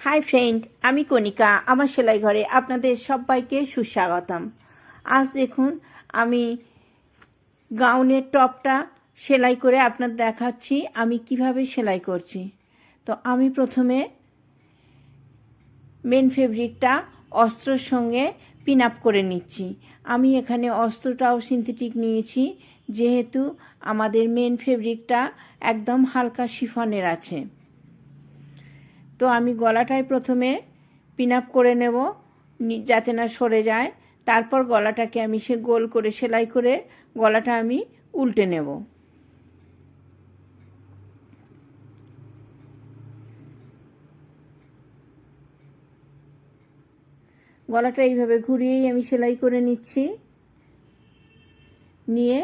Hi friend, আমি কণিকা, আমার সেলাই ঘরে আপনাদের সবাইকে সুস্বাগতম। আজ দেখুন, আমি গাউনের টপটা সেলাই করে আপনার দেখাচ্ছি, আমি কীভাবে সেলাই করছি। তো আমি প্রথমে মেন ফেব্রিকটা অস্ত্রর সঙ্গে পিন আপ করে নিচ্ছি। আমি এখানে অস্ত্রটাও সিনথেটিক নিয়েছি, যেহেতু আমাদের মেন ফেব্রিকটা একদম হালকা শিফনের আছে। তো আমি গলাটায় প্রথমে পিন আপ করে নেব যাতে না সরে যায়। তারপর গলাটাকে আমি সে গোল করে, সেলাই করে গলাটা আমি উল্টে নেব। গলাটা এইভাবে ঘুরিয়েই আমি সেলাই করে নিচ্ছি। নিয়ে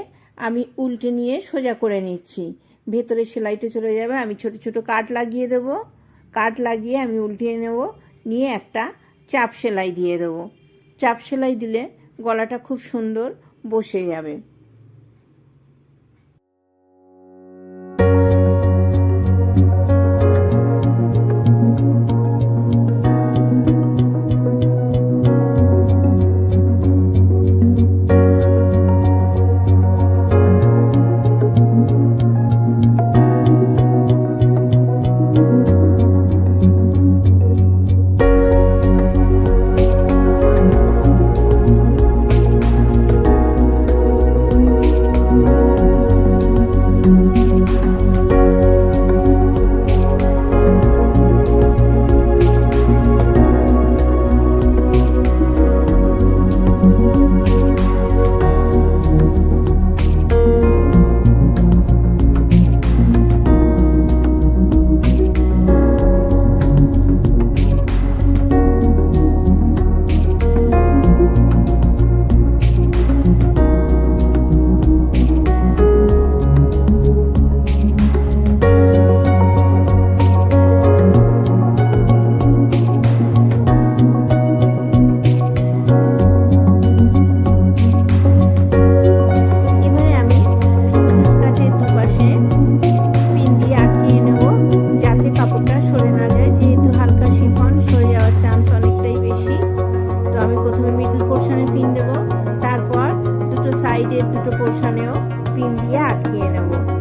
আমি উল্টে নিয়ে সোজা করে নিচ্ছি। ভেতরে সেলাইতে চলে যাবে, আমি ছোট ছোট কাট লাগিয়ে দেব। কাট লাগিয়ে আমি উল্টিয়ে নেব, নিয়ে একটা চাপ সেলাই দিয়ে দেবো। চাপ সেলাই দিলে গলাটা খুব সুন্দর বসে যাবে। সাইডের দুটো পোর্শনেও পিন দিয়ে আটকিয়ে নেব।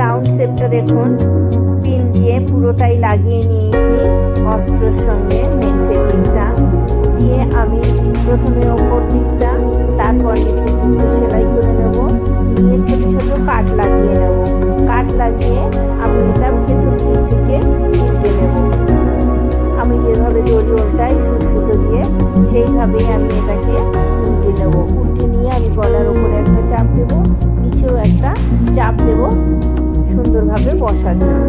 রাউন্ড শেপটা দেখুন। পিন দিয়ে পুরোটাই লাগিয়ে নিয়েছি অস্ত্রের সঙ্গে মেন ফেব্রিকটা দিয়ে আমি প্রথমে ওপর দিকটা, তারপর নিচের দিকটা সেলাই করে নেব। নিয়ে ছোট ছোট কাট লাগিয়ে নেব। কাট লাগিয়ে আমি এটা ভেতর দিক থেকে উল্টে নেব। আমি যেভাবে ওল্টাই সুর সুতো দিয়ে সেইভাবেই আমি এটাকে 过山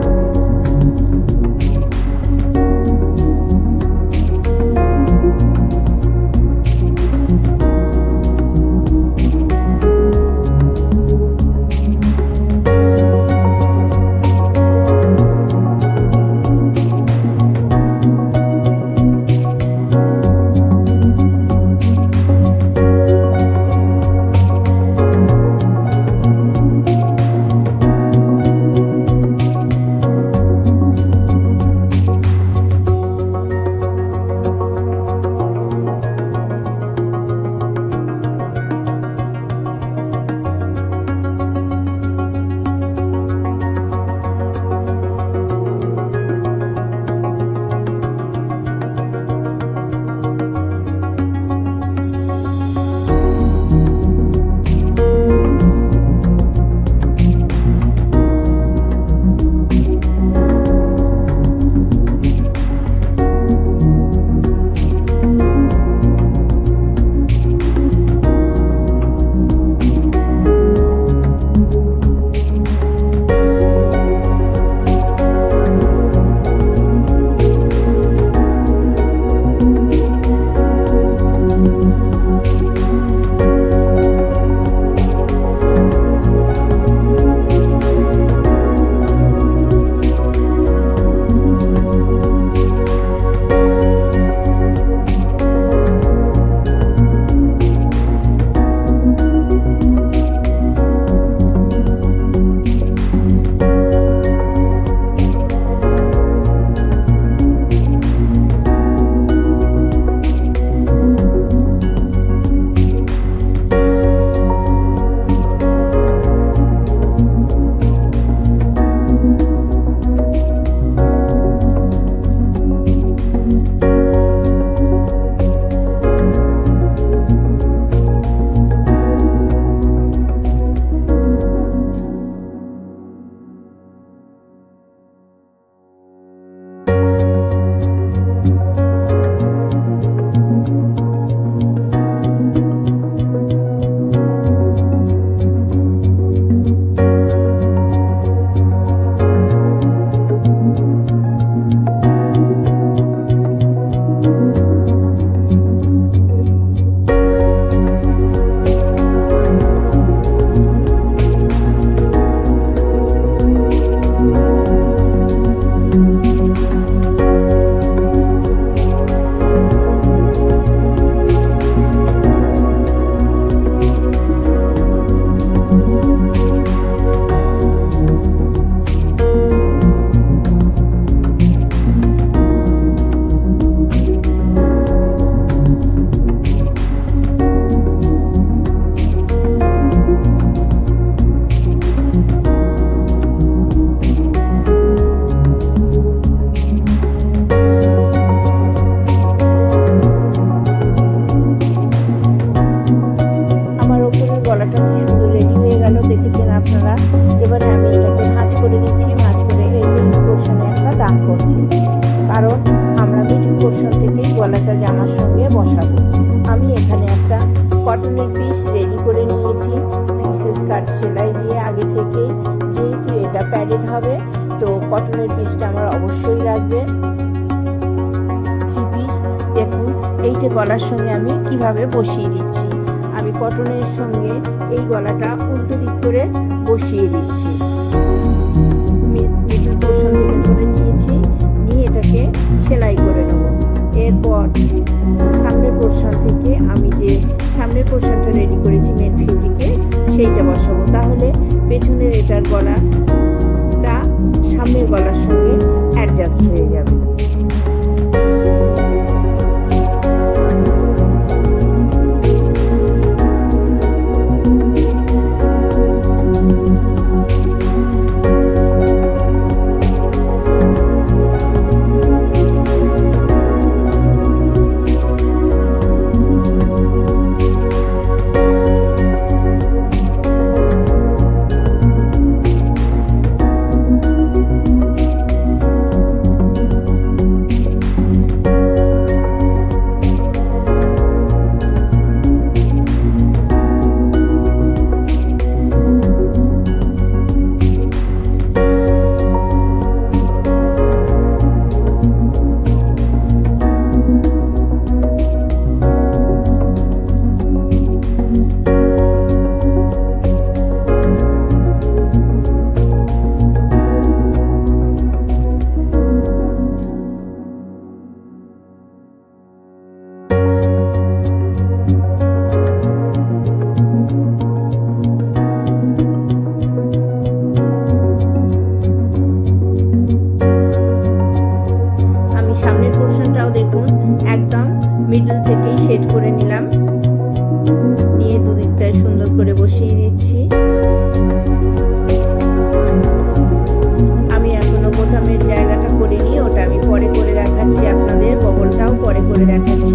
গলাটা জামার সঙ্গে বসাবো। আমি এখানে একটা কটনের পিস রেডি করে নিয়েছি। পিসেস কাট সেলাই দিয়ে আগে থেকেই যেহেতু এটা প্যাডেড হবে, তো কটনের পিসটা আমার অবশ্যই লাগবে। দেখুন, এইটা গলার সঙ্গে আমি কীভাবে বসিয়ে দিচ্ছি। আমি কটনের সঙ্গে এই গলাটা উল্টো দিক করে বসিয়ে দিচ্ছি। এরপর সামনের পোর্শন থেকে আমি যে সামনের পোর্শনটা রেডি করেছি মেন ফিউটিকে সেইটা বসাবো। তাহলে পেছনের এটার গলাটা সামনের গলার সঙ্গে অ্যাডজাস্ট হয়ে যাবে। that picture.